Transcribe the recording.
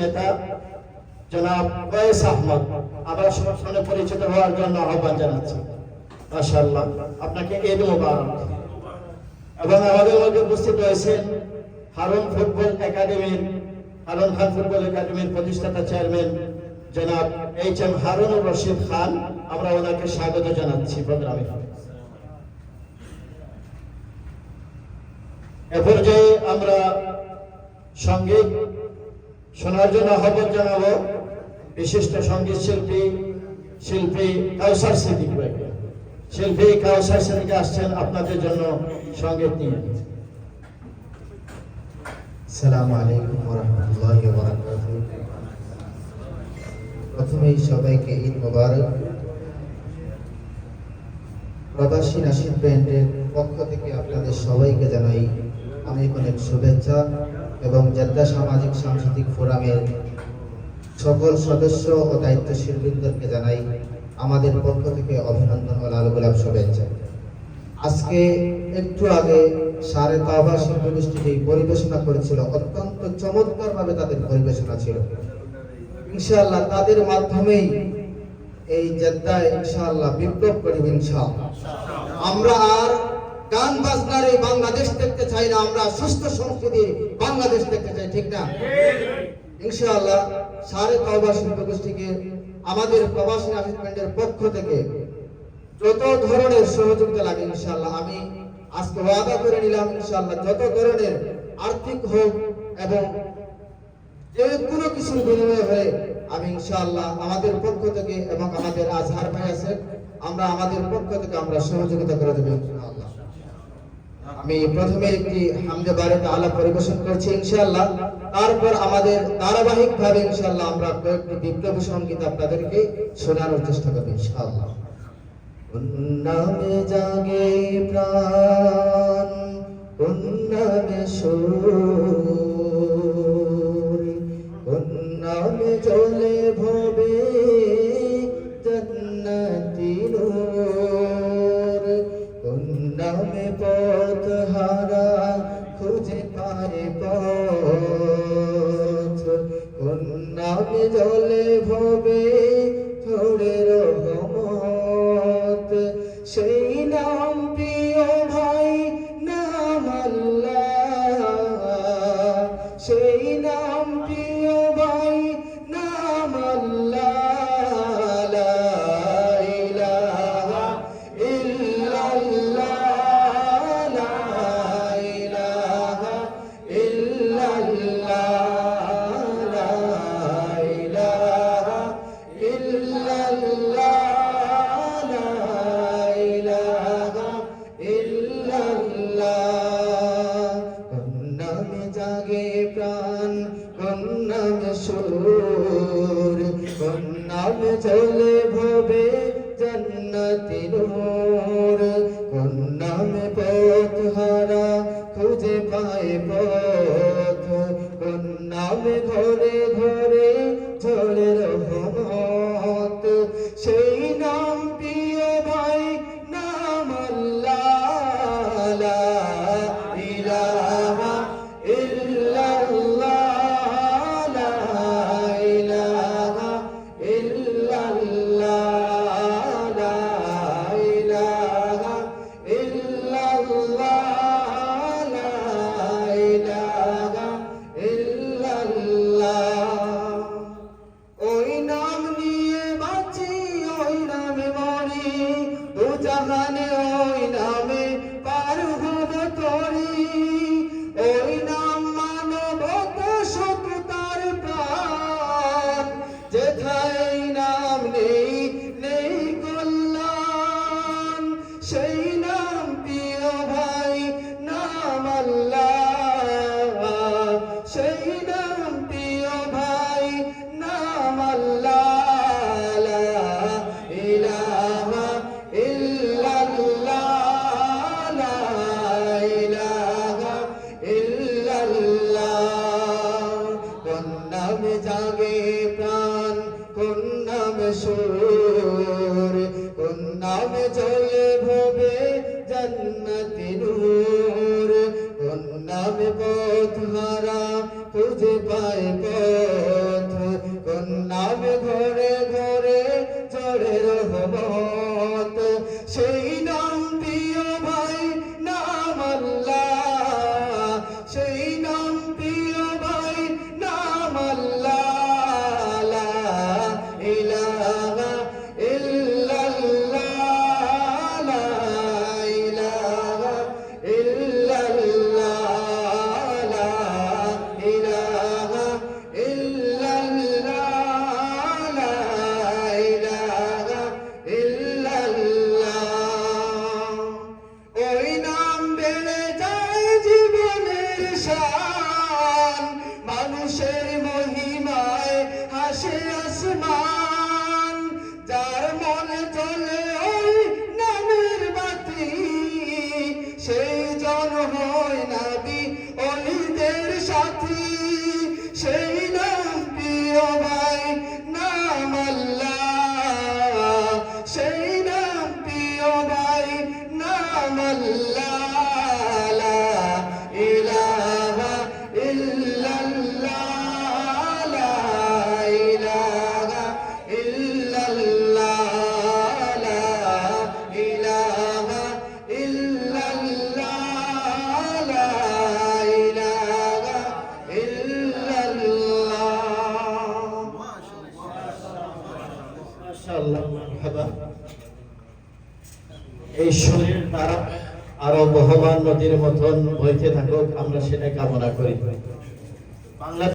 নেতা জনাব কয়েস আহমদ, আবার সবার সামনে পরিচিত হওয়ার জন্য আহ্বান জানাচ্ছি। মাশাআল্লাহ, আপনাকে ঈদ মোবারক। এবং আমাদের মধ্যে উপস্থিত রয়েছেন হারুন ফুটবল একাডেমির, হারুন খান ফুটবল একাডেমির প্রতিষ্ঠাতা চেয়ারম্যান জনাব এইচ এম হারুনুর রশিদ খান। আমরা ওনাকে স্বাগত জানাচ্ছি প্রোগ্রামে। এ পর্যায়ে আমরা সংগীত শোনার জন্য আহ্বান জানাব বিশিষ্ট সংগীত শিল্পী শিল্পী কাউসার সিদ্দিক শিল্পী কাউসার সিদ্দিক আসছেন আপনাদের জন্য সংগীত নিয়ে। সালাম আলাইকুম ওরহমতুল্লাহ বারাকাতুহু প্রথমেই সবাইকে ঈদ মোবারক। প্রবাসী নাসিদ ব্যান্ডের পক্ষ থেকে আপনাদের সবাইকে জানাই অনেক অনেক শুভেচ্ছা। এবং জেদ্দা সামাজিক সাংস্কৃতিক ফোরামের সকল সদস্য ও দায়িত্বশীল বৃন্দকে জানাই আমাদের পক্ষ থেকে অভিনন্দন ও লাল গোলাপ শুভেচ্ছা। আজকে একটু আগে সারে তাওবা শিল্প গোষ্ঠীটি পরিবেশনা করেছিল, অত্যন্ত চমৎকার ভাবে তাদের পরিবেশনা ছিল। ইনশাআল্লাহ তাদের মাধ্যমেই এই জেদ্দায় ইনশাআল্লাহ বিপ্লব করিব ইনশাআল্লাহ। আমরা আর গান বাজনার এই বাংলাদেশ দেখতে চাই না, আমরা সুস্থ সংস্কৃতি বাংলাদেশ দেখতে চাই, ঠিক না? ইনশাআল্লাহ সারে শিল্প গোষ্ঠীকে, আমাদের প্রবাসী আসিফমেন্টের পক্ষ থেকে যত ধরনের সহযোগিতা লাগে ইনশাআল্লাহ আমি আজকে ওয়াদা করে নিলাম ইনশাআল্লাহ যত ধরনের আর্থিক হোক এবং যে কোনো কিছুর বিনিময় হয়ে আমি ইনশাআল্লাহ আমাদের পক্ষ থেকে এবং আমাদের আজহার ভাই আছে আমরা আমাদের পক্ষ থেকে আমরা সহযোগিতা করে দেবো ইনশাআল্লাহ। আমি প্রথমে একটি হামদে বাড়িতে আলা পরিবেশন করছি, ইনশাআল্লাহ। তারপর আমাদের ধারাবাহিক ভাবে ইনশাআল্লাহ, আমরা কয়েকটি বিপ্লবী সংগীত আপনাদেরকে শোনানোর চেষ্টা করব, ইনশাআল্লাহ। নামে জাগে প্রাণ নামে সুর নামে চলে ভবে জলে ভবে ঝরে রহমত নামে চলে ভবে জন্নতি নূর। কোন নামে পথ হারা খুঁজে পায় পথ। কোন নামে ঘরে ঘরে চড়ে রহমান সেই জন হয় নাবি অলিদের সাথী। এই সুরের তারা আরও বহমান নদীর মতন বইতে থাকুক আমরা সেটা কামনা করি। বাংলা